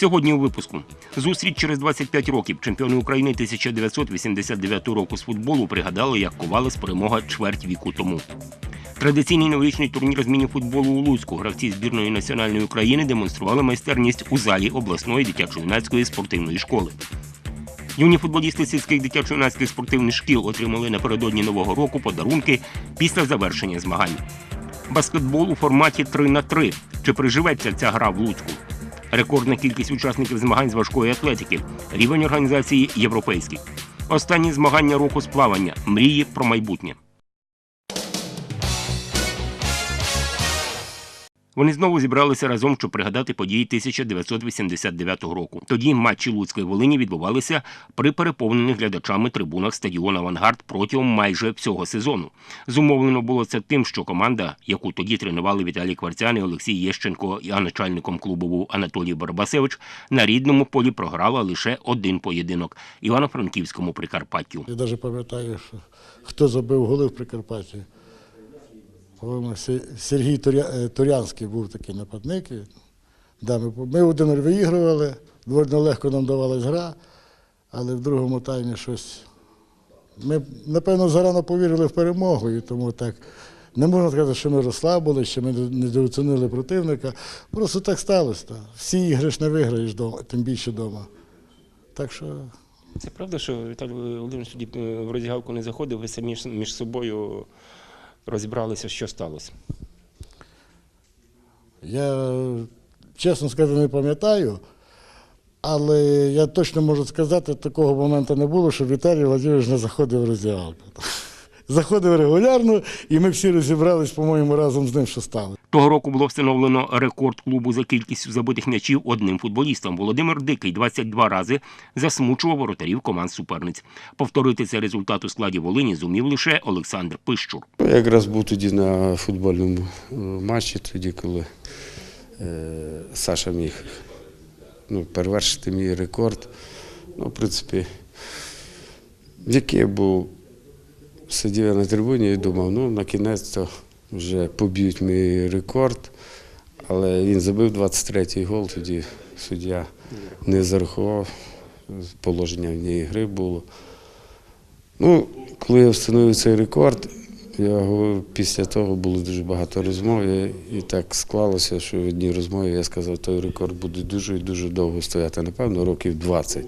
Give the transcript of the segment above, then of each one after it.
Сьогодні у випуску зустріч через 25 років. Чемпіони України 1989 року з футболу пригадали, як ковалась перемога чверть віку тому. Традиційний новорічний турнір з міні-футболу у Луцьку гравці збірної національної України демонстрували майстерність у залі обласної дитячо-юнацької спортивної школи. Юні футболісти сільських дитячо-юнацьких спортивних шкіл отримали напередодні нового року подарунки після завершення змагань. Баскетбол у форматі 3 на 3 Чи приживеться ця гра в Луцьку? Рекордна кількість учасників змагань з важкої атлетики, рівень організації європейський. Останні змагання року з плавання, мрії про майбутнє. Вони знову зібралися разом, щоб пригадати події 1989 року. Тоді матчі Луцької Волині відбувалися при переповнених глядачами трибунах стадіону Авангард протягом майже всього сезону. Зумовлено було це тим, що команда, яку тоді тренували Віталій Кварцян і Олексій Єщенко, а начальником клубу був Анатолій Барбасевич, на рідному полі програла лише один поєдинок Івано-Франківському Прикарпаттю. Я навіть пам'ятаю, хто забив голи в Прикарпатті. По-моєму, Сергій е, Турянський був такий нападник. Ми, один виігрували, доволі легко нам давалась гра, але в другому таймі щось. Ми, напевно, зарано повірили в перемогу, і тому так. Не можна сказати, що ми розслабили, що ми недооцінили противника. Просто так сталося. Та. Всі ігри ж не виграєш дома, тим більше вдома. Так що Це правда, що Віталій Володимирович тоді е, в роздягалку не заходив, ви самі між собою розібралися, що сталося. Я, чесно сказати, не пам'ятаю, але я точно можу сказати, такого моменту не було, що Віталій Владимирович не заходив в роздягалку. Заходив регулярно, і ми всі розібрались, по-моєму, разом з ним, що стало. Того року було встановлено рекорд клубу за кількістю забитих м'ячів одним футболістом. Володимир Дикий 22 рази засмучував воротарів команд суперниць. Повторити цей результат у складі Волині зумів лише Олександр Пищур. Якраз був тоді на футбольному е, матчі, тоді, коли е, Саша міг ну, перевершити мій рекорд. Ну, в принципі, який був, сидів я на трибуні і думав, ну, на кінець то вже поб'ють мій рекорд. Але він забив 23-й гол, тоді суддя не зарахував, положення в ній гри було. Ну, коли я встановив цей рекорд, я після того було дуже багато розмов. І так склалося, що в одній розмові я сказав, той рекорд буде дуже і дуже довго стояти, напевно, років 20.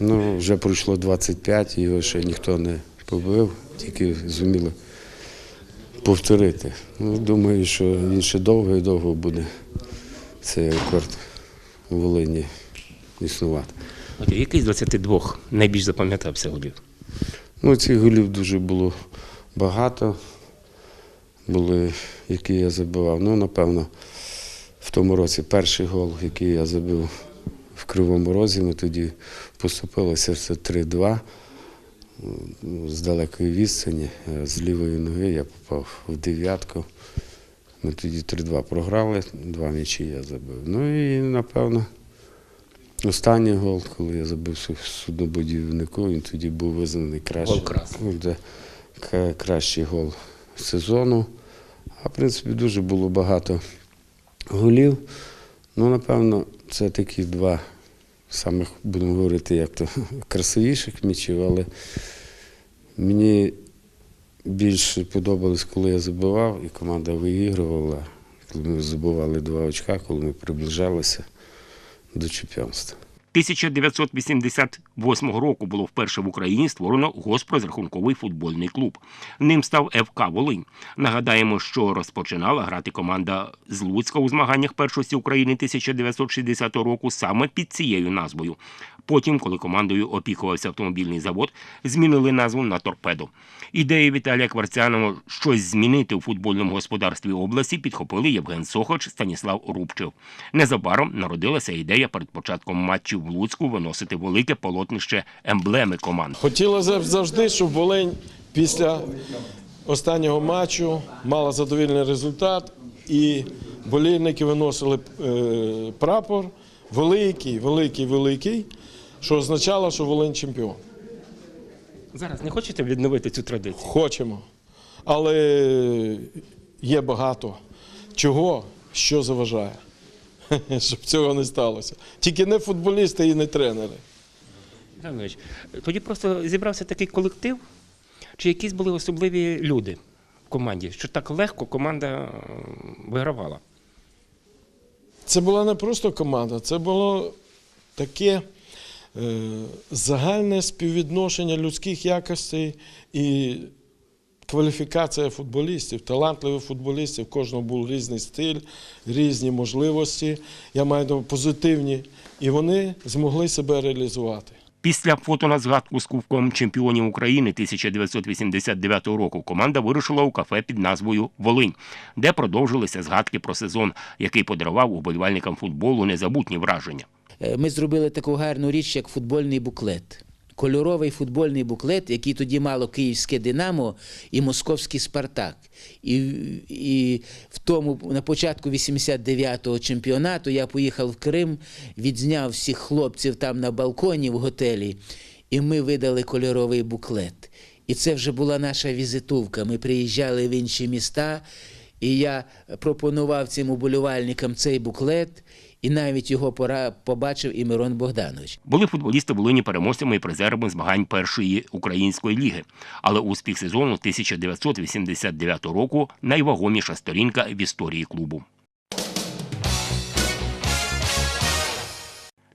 Ну, вже пройшло 25, його ще ніхто не побив, тільки зуміли повторити. Ну, думаю, що він ще довго і довго буде цей рекорд у Волині існувати. От який з 22 найбільш запам'ятався голів? Ну, цих голів дуже було багато, були, які я забивав. Ну, напевно, в тому році перший гол, який я забив в Кривому Розі, ми тоді поступилося це 3-2 ну, з далекої відстані. Е, З лівої ноги я попав в дев'ятку. Ми тоді 3-2 програли, два м'ячі я забив. Ну і, напевно, Останній гол, коли я забив су- суднобудівнику, він тоді був визнаний кращим. Гол красний. Ну, да, к- кращий гол сезону. А в принципі дуже було багато голів. Ну, напевно, це такі два самих, будемо говорити, як то красивіших м'ячів, але мені більше подобалось, коли я забивав, і команда виігрувала, коли ми забували два очка, коли ми приближалися до чемпіонства. 1988 року було вперше в Україні створено госпрозрахунковий футбольний клуб. Ним став ФК Волинь. Нагадаємо, що розпочинала грати команда з Луцька у змаганнях першості України 1960 року саме під цією назвою. Потім, коли командою опікувався автомобільний завод, змінили назву на торпедо. Ідеї Віталія Кварцянова щось змінити у футбольному господарстві області підхопили Євген Сохоч, Станіслав Рубчев. Незабаром народилася ідея перед початком матчів в Луцьку виносити велике полотнище емблеми команд. Хотілося б завжди, щоб Волинь після останнього матчу мала задовільний результат, і болільники виносили е, прапор великий, великий, великий, що означало, що Волинь чемпіон. Зараз не хочете відновити цю традицію? Хочемо. Але є багато чого, що заважає. щоб цього не сталося. Тільки не футболісти і не тренери. Михайло тоді просто зібрався такий колектив, чи якісь були особливі люди в команді, що так легко команда е, вигравала. Це була не просто команда, це було таке загальне співвідношення людських якостей і кваліфікація футболістів, талантливих футболістів. Кожного був різний стиль, різні можливості. Я маю увазі позитивні, і вони змогли себе реалізувати. Після фото на згадку з Кубком чемпіонів України 1989 року команда вирушила у кафе під назвою Волинь, де продовжилися згадки про сезон, який подарував уболівальникам футболу незабутні враження. Е, Ми зробили таку гарну річ, як футбольний буклет. Кольоровий футбольний буклет, який тоді мало київське Динамо і московський Спартак. І, і в тому на початку 89-го чемпіонату я поїхав в Крим, відзняв всіх хлопців там на балконі в готелі, і ми видали кольоровий буклет. І це вже була наша візитовка. Ми приїжджали в інші міста, і я пропонував цим уболівальникам цей буклет, і навіть його пора побачив і Мирон Богданович. Були футболісти Волині переможцями і призерами змагань першої української ліги. Але успіх сезону 1989 року найвагоміша сторінка в історії клубу.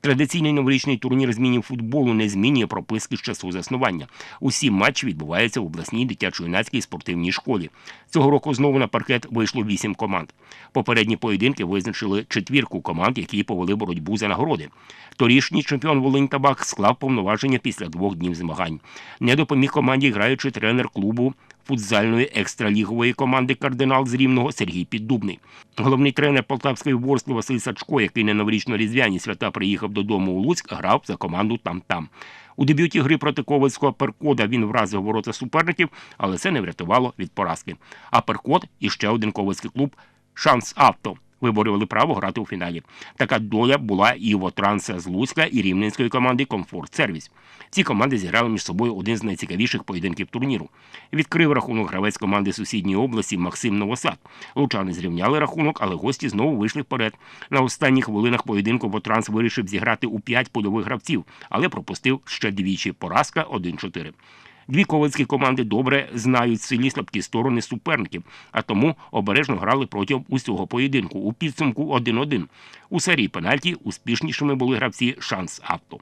Традиційний новорічний турнір змінів футболу не змінює прописки з часу заснування. Усі матчі відбуваються в обласній дитячо-юнацькій спортивній школі. Цього року знову на паркет вийшло вісім команд. Попередні поєдинки визначили четвірку команд, які повели боротьбу за нагороди. Торішній чемпіон Волинь Табак склав повноваження після двох днів змагань. Не допоміг команді граючи тренер клубу футзальної екстралігової команди Кардинал з Рівного Сергій Піддубний. Головний тренер Полтавської ворсли Василь Сачко, який на новорічно-різдвяні свята приїхав додому у Луцьк, грав за команду там-там. У дебюті гри проти Ковальського перкода він вразив ворота суперників, але це не врятувало від поразки. А перкод і ще один ковальський клуб Шанс Авто виборювали право грати у фіналі. Така доля була і у Транса з Луцька і рівненської команди Комфорт Сервіс. Ці команди зіграли між собою один з найцікавіших поєдинків турніру. Відкрив рахунок гравець команди сусідньої області Максим Новосад. Лучани зрівняли рахунок, але гості знову вийшли вперед. На останніх хвилинах поєдинку Вотранс вирішив зіграти у п'ять польових гравців, але пропустив ще двічі. Поразка 1-4. Дві ковальські команди добре знають сильні слабкі сторони суперників, а тому обережно грали протягом усього поєдинку. У підсумку 1-1. У серії пенальті успішнішими були гравці шанс авто.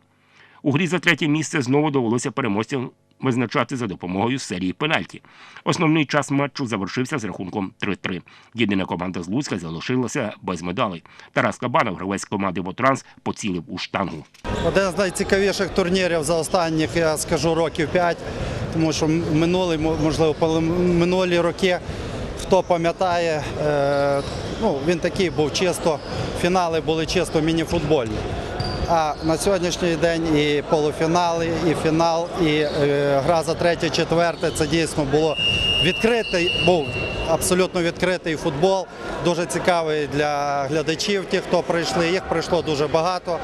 У грі за третє місце знову довелося переможцям визначати за допомогою серії пенальті. Основний час матчу завершився з рахунком 3-3. Єдина команда з Луцька залишилася без медалей. Тарас Кабанов, гравець команди Вотранс, поцілив у штангу. Один з найцікавіших турнірів за останніх, я скажу, років 5, тому що минулі, можливо, минулі роки, хто пам'ятає, е, ну, він такий був чисто, фінали були чисто міні-футбольні. А на сьогоднішній день і полуфінали, і фінал, і е, гра за третє, четверте це дійсно було відкритий, був абсолютно відкритий футбол, дуже цікавий для глядачів, тих, хто прийшли. Їх прийшло дуже багато.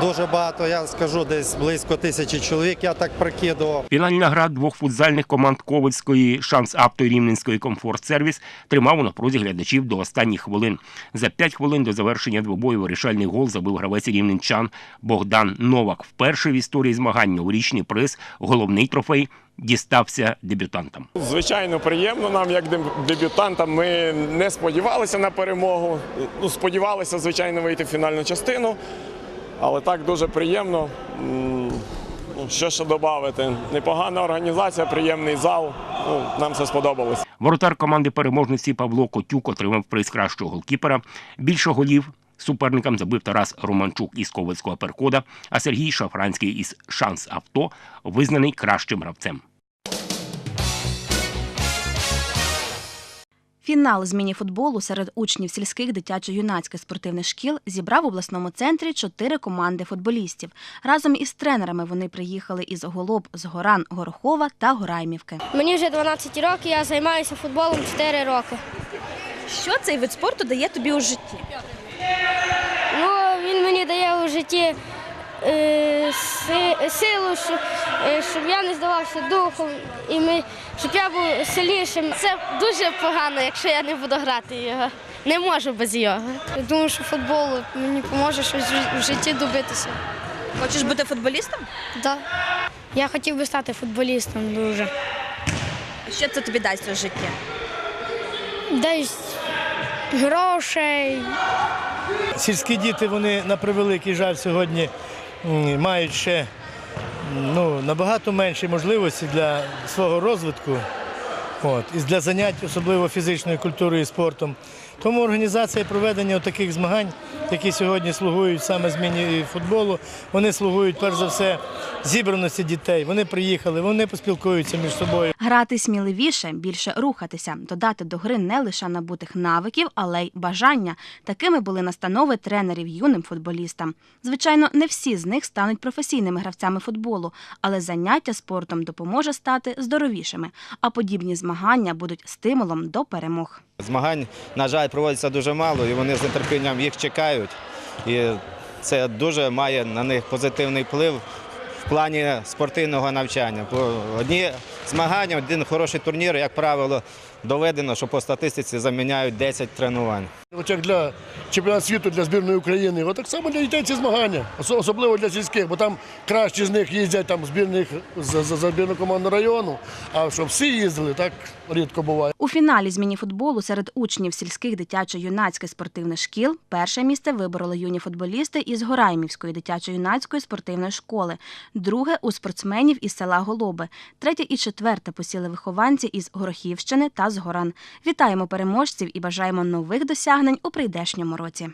Дуже багато, я скажу, десь близько тисячі чоловік, я так прикидував. Фінальна гра двох футзальних команд Ковальської Шанс Авто і Рівненської Комфорт Сервіс тримав у напрузі глядачів до останніх хвилин. За п'ять хвилин до завершення двобою вирішальний гол забив гравець рівненчан Богдан Новак. Вперше в історії змагань новорічний приз, головний трофей дістався дебютантам. Звичайно, приємно нам, як дебютантам. Ми не сподівалися на перемогу. Ну, сподівалися, звичайно, вийти в фінальну частину. Але так дуже приємно. Ну, Що ще додати? Непогана організація, приємний зал. Ну, нам все сподобалось. Воротар команди переможниці Павло Котюк отримав приз кращого голкіпера. Більше голів суперникам забив Тарас Романчук із Ковальського перкода, а Сергій Шафранський із Шанс Авто визнаний кращим гравцем. Фінал з мініфутболу серед учнів сільських дитячо-юнацьких спортивних шкіл зібрав в обласному центрі чотири команди футболістів. Разом із тренерами вони приїхали із Голоб, Згоран, Горохова та Гораймівки. Мені вже 12 років, я займаюся футболом 4 роки. Що цей вид спорту дає тобі у житті? Ну, він мені дає у житті силу, щоб, е, щоб я не здавався духом, і ми, щоб я був сильнішим. Це дуже погано, якщо я не буду грати його. не можу без його. Я думаю, що футбол мені допоможе щось в житті добитися. Хочеш бути футболістом? Да. Я хотів би стати футболістом дуже. Що це тобі дасть у житті? Десь грошей. Сільські діти, вони на превеликий жаль сьогодні мають ще ну, набагато менші можливості для свого розвитку от, і для занять, особливо фізичною культурою і спортом. Тому організація проведення таких змагань, які сьогодні слугують саме зміні футболу, вони слугують перш за все зібраності дітей. Вони приїхали, вони поспілкуються між собою. Грати сміливіше, більше рухатися, додати до гри не лише набутих навиків, але й бажання. Такими були настанови тренерів юним футболістам. Звичайно, не всі з них стануть професійними гравцями футболу, але заняття спортом допоможе стати здоровішими. А подібні змагання будуть стимулом до перемог. Змагань, на жаль, проводиться дуже мало, і вони з нетерпінням їх чекають. І це дуже має на них позитивний вплив в плані спортивного навчання. Бо одні змагання, один хороший турнір, як правило, доведено, що по статистиці заміняють 10 тренувань. От як для чемпіонату світу для збірної України, так само для дітей ці змагання, особливо для сільських, бо там кращі з них їздять там збірних за, збірну команду району. А щоб всі їздили, так рідко буває. У фіналі з мініфутболу серед учнів сільських дитячо-юнацьких спортивних шкіл перше місце вибороли юні футболісти із Гораймівської дитячо-юнацької спортивної школи, друге у спортсменів із села Голоби, третє і четверте посіли вихованці із Горохівщини та Згоран. Вітаємо переможців і бажаємо нових досягнень у прийдешньому році.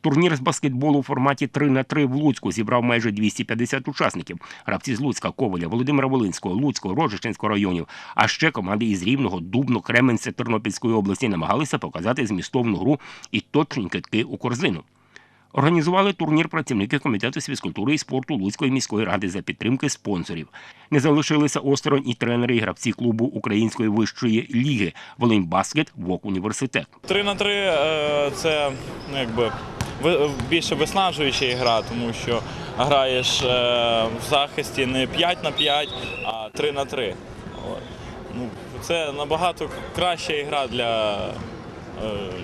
Турнір з баскетболу у форматі 3 на 3 в Луцьку зібрав майже 250 учасників. Гравці з Луцька, Коваля, Володимира Волинського, Луцького, Рожичинського районів, а ще команди із Рівного, Дубно, Кременця, Тернопільської області намагалися показати змістовну гру і точні китки у корзину. Організували турнір працівники комітету з фізкультури і спорту Луцької міської ради за підтримки спонсорів. Не залишилися осторонь і тренери, і гравці клубу Української вищої ліги Волинь Баскет Вок Університет. 3 на 3 е, це якби більше виснажуюча гра, тому що граєш е, в захисті не 5 на 5, а 3 на 3. Ну, це набагато краща гра для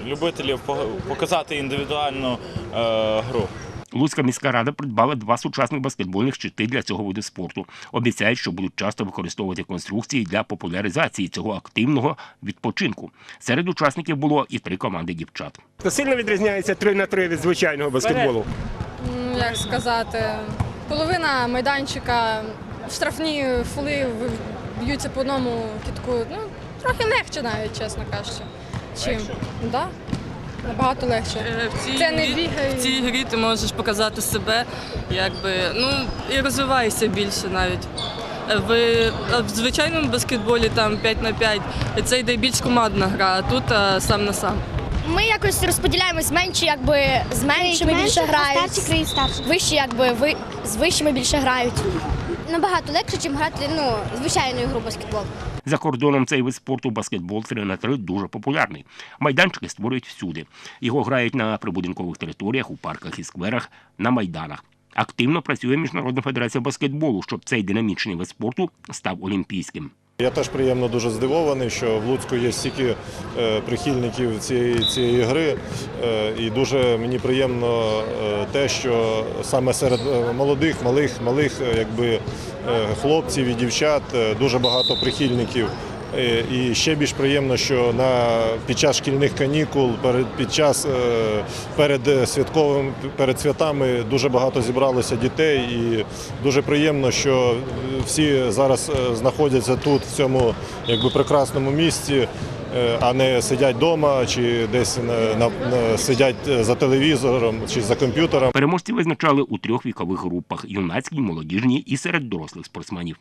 любителів по- показати індивідуальну е, гру. Луцька міська рада придбала два сучасних баскетбольних щити для цього виду спорту. Обіцяють, що будуть часто використовувати конструкції для популяризації цього активного відпочинку. Серед учасників було і три команди дівчат. Сильно відрізняється 3 на 3 від звичайного баскетболу. Як сказати, половина майданчика, штрафні фоли в- б'ються по одному кітку. Ну, трохи легше навіть, чесно кажучи. Чим? Да? Набагато легше. Е, В цій, Це не грі, бігає. в цій грі ти можеш показати себе, якби, ну, і розвиваєшся більше навіть. Е, В, в звичайному баскетболі там 5 на 5 це йде більш командна гра, а тут а, сам на сам. Ми якось розподіляємось менші, якби з меншими більше грають. Старші старші. Вищі, якби ви з вищими більше грають. Набагато легше, ніж грати ну, звичайну ігру баскетбол. За кордоном цей вид спорту баскетбол 3 на 3 дуже популярний. Майданчики створюють всюди. Його грають на прибудинкових територіях, у парках і скверах, на майданах. Активно працює Міжнародна федерація баскетболу, щоб цей динамічний вид спорту став олімпійським. Я теж приємно дуже здивований, що в Луцьку є стільки е, прихильників цієї, цієї гри. Е, і дуже мені приємно е, те, що саме серед молодих, малих, малих якби, хлопців і дівчат дуже багато прихильників. Е, І ще більш приємно, що на під час шкільних канікул, перед під час е, перед е, святковим перед святами дуже багато зібралося дітей, і дуже приємно, що всі зараз знаходяться тут, в цьому якби прекрасному місці, а не сидять вдома чи десь на, на, на сидять за телевізором чи за комп'ютером. Переможці визначали у трьох вікових групах: юнацькій, молодіжній і серед дорослих спортсменів.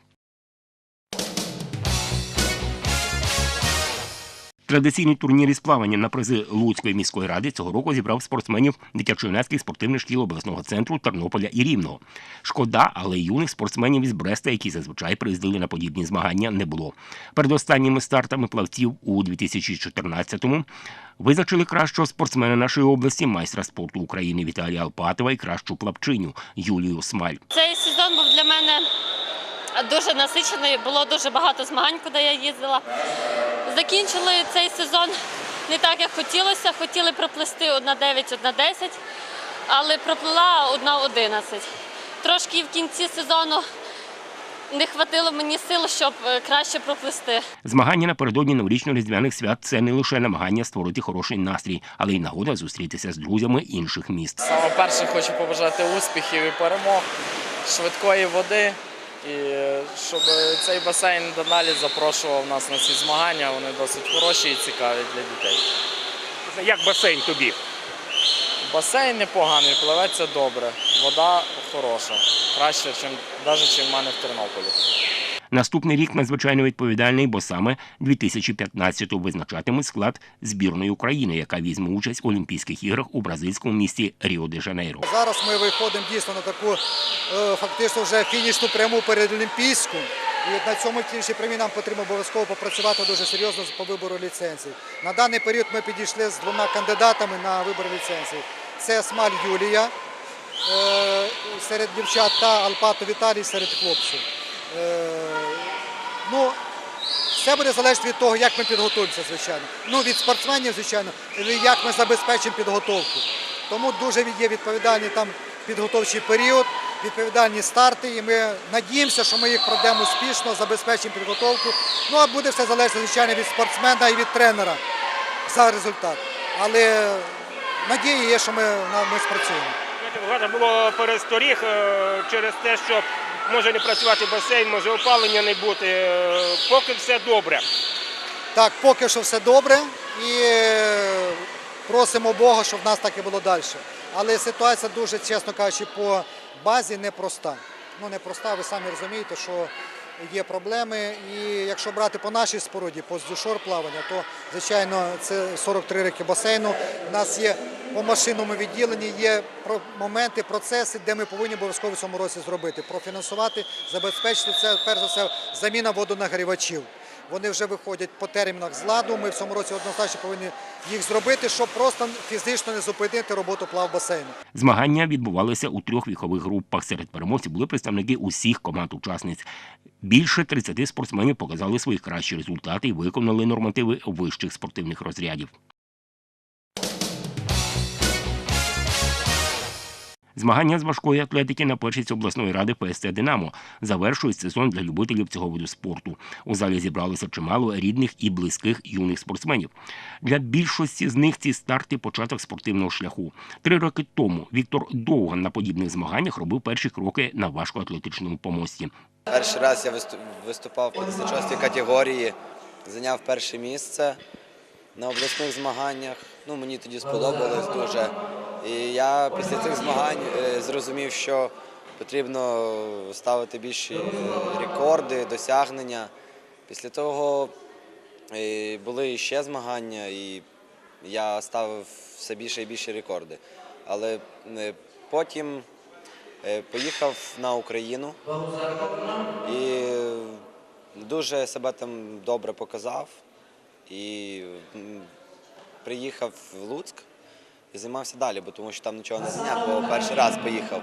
Традиційний турнір із плавання на призи Луцької міської ради цього року зібрав спортсменів дитячо-юнацьких спортивних шкіл обласного центру Тернополя і Рівного. Шкода, але юних спортсменів із Бреста, які зазвичай приїздили на подібні змагання, не було. Перед останніми стартами плавців у 2014-му визначили кращого спортсмена нашої області, майстра спорту України Віталія Алпатова і кращу плавчиню Юлію Смаль. Цей сезон був для мене дуже насичений. Було дуже багато змагань, куди я їздила. Закінчили цей сезон не так, як хотілося. Хотіли проплисти 1-9, 1-10, але проплила 1-11. Трошки в кінці сезону не хватило мені сил, щоб е, краще проплисти. Змагання напередодні новорічно-різдвяних свят це не лише намагання створити хороший настрій, але й нагода зустрітися з друзями інших міст. Саме перше хочу побажати успіхів і перемог, швидкої води. І щоб цей басейн доналі запрошував нас на ці змагання. Вони досить хороші і цікаві для дітей. Як басейн тобі? Басейн непоганий, пливеться добре, вода хороша, краще, ніж навіть в мене в Тернополі. Наступний рік надзвичайно відповідальний, бо саме 2015-го визначатимуть склад збірної України, яка візьме участь у Олімпійських іграх у бразильському місті Ріо-де-Жанейро. Зараз ми виходимо дійсно на таку е, фактично вже фінішну пряму перед Олімпійську. І на цьому фінішній прямі нам потрібно обов'язково попрацювати дуже серйозно по вибору ліцензій. На даний період ми підійшли з двома кандидатами на вибор ліцензій. Це Смаль Юлія е, серед дівчат та Алпато Віталій серед хлопців. Ну, все буде залежати від того, як ми підготуємося, звичайно. Ну, від спортсменів, звичайно, як ми забезпечимо підготовку. Тому дуже є відповідальний там підготовчий період, відповідальні старти, і ми надіємося, що ми їх пройдемо успішно, забезпечимо підготовку. Ну, а буде все залежати, звичайно, від спортсмена і від тренера за результат. Але надія є, що ми, ми спрацюємо. Багато було пересторіг е, через те, що може не працювати басейн, може опалення не бути. Е, Поки все добре. Так, поки що все добре і е, просимо Бога, щоб в нас так і було далі. Але ситуація дуже, чесно кажучи, по базі непроста. Ну, непроста, ви самі розумієте, що є проблеми. І якщо брати по нашій споруді, по здюшор плавання, то, звичайно, це 43 роки басейну. У нас є по машинному відділенні є моменти, процеси, де ми повинні обов'язково в цьому році зробити. Профінансувати, забезпечити це, перш за все, заміна водонагрівачів. Вони вже виходять по термінах з ладу. Ми в цьому році однозначно повинні їх зробити, щоб просто фізично не зупинити роботу плавбасейну. Змагання відбувалися у трьох вікових групах. Серед переможців були представники усіх команд-учасниць. Більше 30 спортсменів показали свої кращі результати і виконали нормативи вищих спортивних розрядів. Змагання з важкої атлетики на першість обласної ради ПСТ Динамо завершують сезон для любителів цього виду спорту. У залі зібралося чимало рідних і близьких юних спортсменів. Для більшості з них ці старти початок спортивного шляху. Три роки тому Віктор Довган на подібних змаганнях робив перші кроки на важкоатлетичному помості. Перший раз я виступ- виступав в 56-й категорії, зайняв перше місце на обласних змаганнях. Ну, мені тоді сподобалось дуже. І я після цих змагань е, зрозумів, що потрібно ставити більші е, рекорди, досягнення. Після того е, були ще змагання, і я ставив все більше і більше рекорди. Але потім поїхав на Україну і дуже себе там добре показав. І приїхав в Луцьк і займався далі, бо тому що там нічого не зайняв, бо перший раз поїхав.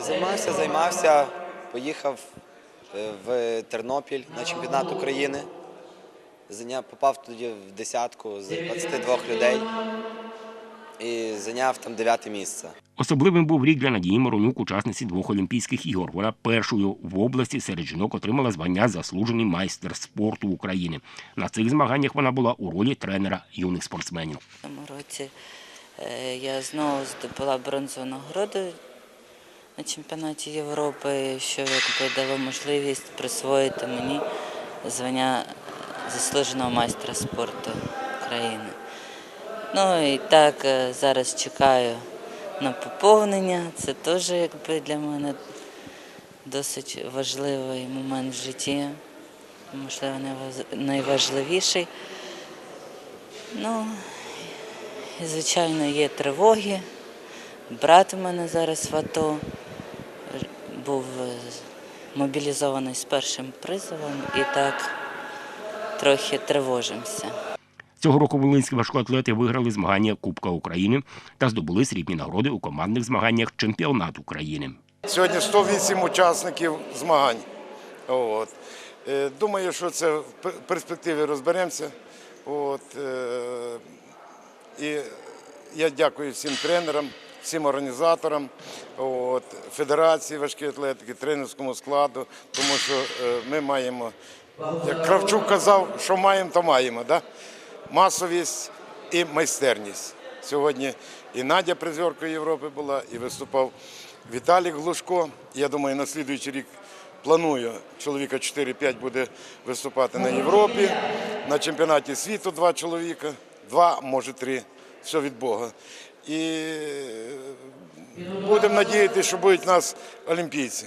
Займався, займався, поїхав е, в Тернопіль на чемпіонат України. Зайняв, попав тоді в десятку з 22 людей і зайняв там дев'яте місце. Особливим був рік для Надії Моронюк, учасниці двох Олімпійських ігор. Вона першою в області серед жінок отримала звання заслужений майстер спорту України. На цих змаганнях вона була у ролі тренера юних спортсменів. В цьому році е, я знову здобула бронзову нагороду на чемпіонаті Європи, що якби дало можливість присвоїти мені звання заслуженого майстра спорту України. Ну і так е, зараз чекаю на поповнення. Це теж якби для мене досить важливий момент в житті, можливо, найважливіший. Ну, звичайно, є тривоги. Брат у мене зараз в АТО був е, мобілізований з першим призовом і так трохи тривожимося. Цього року волинські важкоатлети виграли змагання Кубка України та здобули срібні нагороди у командних змаганнях Чемпіонат України. Сьогодні 108 учасників змагань. От. Е, Думаю, що це в перспективі розберемося. От, е, і я дякую всім тренерам, всім організаторам, от, Федерації важкої атлетики, тренерському складу, тому що е, ми маємо, як Кравчук казав, що маємо, то маємо. Да? Масовість і майстерність. Сьогодні і Надя призеркою Європи була, і виступав Віталік Глушко. Я думаю, на слідуючий рік планую, чоловіка 4-5 буде виступати на Європі, на чемпіонаті світу два чоловіка, два, може три, все від Бога. І будемо надіятися, що будуть нас олімпійці.